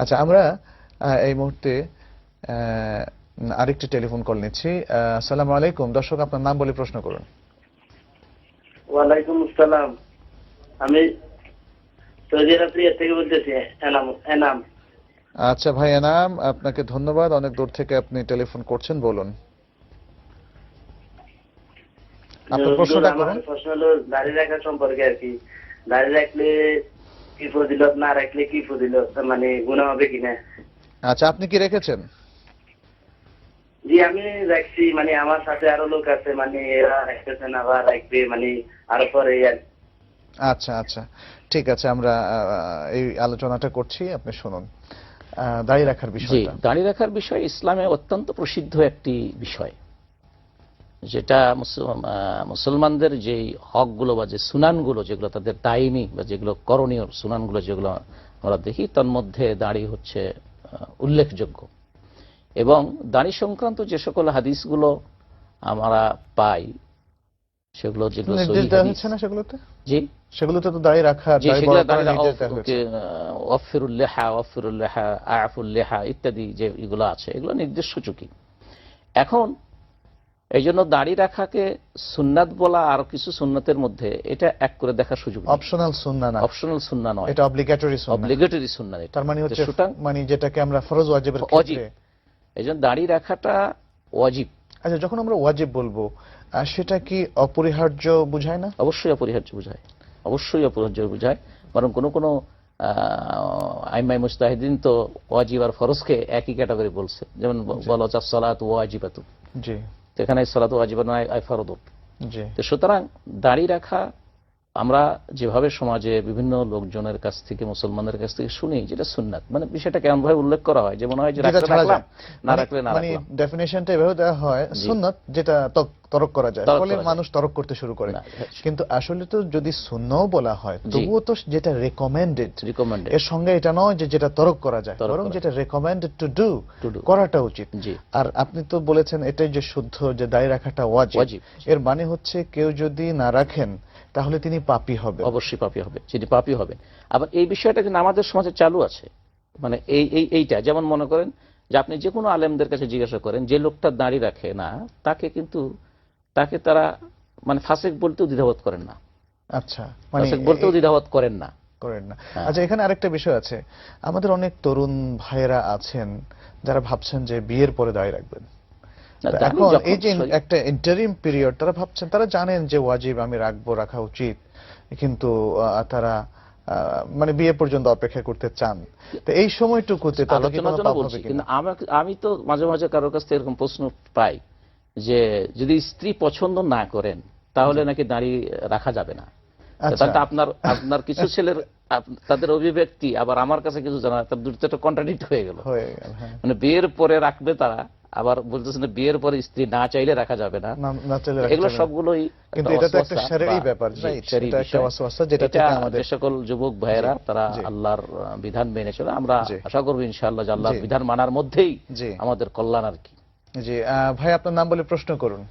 আচ্ছা আমরা এই মুহূর্তে আরেকটি টেলিফোন কল নিচ্ছি। আসসালামু আলাইকুম। দর্শক আপনার নাম বলে প্রশ্ন করুন। ওয়ালাইকুম আসসালাম। আমি সৌদি আরব থেকে বলতেছি এনাম এনাম। আচ্ছা ভাই এনাম আপনাকে ধন্যবাদ। অনেক দূর থেকে আপনি টেলিফোন করছেন বলুন। আপনার প্রশ্নটা করুন। প্রশ্ন হলো দাড়ি রাখা সম্পর্কে আর কি। দাড়ি রাখলে কি ফজিলত না রাখলে কি ফজিলত? মানে গুণা হবে কিনা? আচ্ছা আপনি কি রেখেছেন? জি আমি রাখছি। মানে আমার সাথে আরও লোক আছে মানে এরা রাখতেছে না বা রাখবে মানে আরও পরে আচ্ছা আচ্ছা। ঠিক আছে আমরা আহ, এই আলোচনাটা করছি। আপনি শুনুন। আহ, দাড়ি রাখার জি বিষয়টা। দাড়ি রাখার বিষয় ইসলামে অত্যন্ত প্রসিদ্ধ একটি বিষয়। যেটা মুসলমানদের যে হকগুলো বা যে সুনানগুলো যেগুলো তাদের টাইমি বা যেগুলো করণীয় সুনানগুলো যেগুলো আমরা দেখি তার মধ্যে দাড়ি হচ্ছে উল্লেখযোগ্য। এবং দাড়ি সংক্রান্ত যে সকল হাদিসগুলো আমরা পাই সেগুলো যেগুলো জি। সেগুলোতে তো দাড়ি রাখা দাঁড়িয়ে হয়েছে অফিরুল্লেহা অফিরুল্লেহা আয়াফুল্লেহা ইত্যাদি যে এগুলো আছে এগুলো নির্দেশ সূচকই। এখন এই জন্য দাড়ি রাখাকে সুন্নাত বলা আর কিছু সুন্নাতের মধ্যে এটা এক করে দেখার সুযোগ অপশনাল সুন্না না। অপশনাল সুন্না নয়। এটা অব্লিগেটরি সুন্না। অব্লিগেটরি সুন্না এটা। তার মানে হচ্ছে সুতরাং মানে যেটাকে আমরা ফরজ ওয়াজিবের অজিব। ক্ষেত্রে এই জন্য দাড়ি রাখাটা ওয়াজিব। আচ্ছা যখন আমরা ওয়াজিব বলব সেটা কি অপরিহার্য বুঝায় না? অবশ্যই অপরিহার্য বোঝায়। অবশ্যই অপরিহার্য বোঝায়। বরং কোনো কোনো আইমাই মুস্তাহিদিন তো ওয়াজিব আর ফরজকে একই ক্যাটাগরি বলছে। যেমন বলা হচ্ছে সলাত ওয়াজিবাতু। জি। তো এখানে সলাত তো সুতরাং দাড়ি রাখা আমরা যেভাবে সমাজে বিভিন্ন লোকজনের কাছ থেকে মুসলমানের কাছ থেকে শুনি যেটা সুন্নাত। মানে বিষয়টা কেমন ভাবে উল্লেখ করা হয়? যে মনে হয় যে যেটা রাখলে রাখলাম না রাখলে না মানে রাখলাম। ডেফিনেশনটা এভাবে দেওয়া হয়। সুন্নাত যেটা তরক করা যায়। ফলে মানুষ তরক করতে শুরু করে। কিন্তু আসলে তো যদি সুন্নাও বলা হয় তবুও তো যেটা রেকমেন্ডেড রিকমেন্ডেড এর সঙ্গে এটা নয় যে যেটা তরক করা যায়। বরং যেটা রেকমেন্ডেড টু ডু করাটা উচিত। আর আপনি তো বলেছেন এটাই যে শুদ্ধ যে দায় রাখাটা ওয়াজিব। এর মানে হচ্ছে কেউ যদি না রাখেন তাহলে তিনি পাপী হবে। অবশ্যই পাপি হবে যিনি পাপি হবেন। আবার এই বিষয়টা কিন্তু আমাদের সমাজে চালু আছে। মানে এই এই এইটা যেমন মনে করেন যে আপনি যে কোনো আলেমদের কাছে জিজ্ঞাসা করেন যে লোকটা দাঁড়িয়ে রাখে না তাকে কিন্তু তাকে তারা মানে ফাসেক বলতেও দ্বিধাবোধ করেন না। আচ্ছা মানে ফাসেক বলতেও দ্বিধাবোধ করেন না। করেন না। হ্যাঁ। আচ্ছা এখানে আরেকটা বিষয় আছে। আমাদের অনেক তরুণ ভাইয়েরা আছেন যারা ভাবছেন যে বিয়ের পরে দায় রাখবেন। এখন এই যে একটা ইন্টারিম পিরিয়ড তারা ভাবছেন তারা জানেন যে ওয়াজিব আমি রাখব রাখা উচিত। কিন্তু তারা মানে বিয়ে পর্যন্ত অপেক্ষা করতে চান। তো এই সময়টুকুতে আলোচনার জন্য বলছি কিন্তু আমি তো মাঝে মাঝে কারোর কাছ থেকে এরকম প্রশ্ন পাই। যে যদি স্ত্রী পছন্দ না করেন তাহলে নাকি দাঁড়িয়ে রাখা যাবে না। আচ্ছা। আপনার আপনার কিছু ছেলের তাদের অভিব্যক্তি আবার আমার কাছে কিছু জানা তার দুটো একটা কন্ট্রাডিক্ট হয়ে গেল হয়ে। মানে বিয়ের পরে রাখবে তারা আবার বলতেছেন যে বিয়ের পরে স্ত্রী না চাইলে রাখা যাবে না। না- না এগুলো সবগুলোই কিন্তু এটা তো একটা শারীরিক ব্যাপার, জি, right? শারীরিক এটা একটা ওয়াসওয়াসা যেটা থেকে আমাদের- যে সকল যুবক ভাইয়েরা তারা আল্লাহর বিধান মেনে চলে। আমরা। আশা করব ইনশাআল্লাহ যে আল্লাহর বিধান মানার মধ্যেই আমাদের কল্যাণ আর কি। জি ভাই আপনার নাম বলে প্রশ্ন করুন।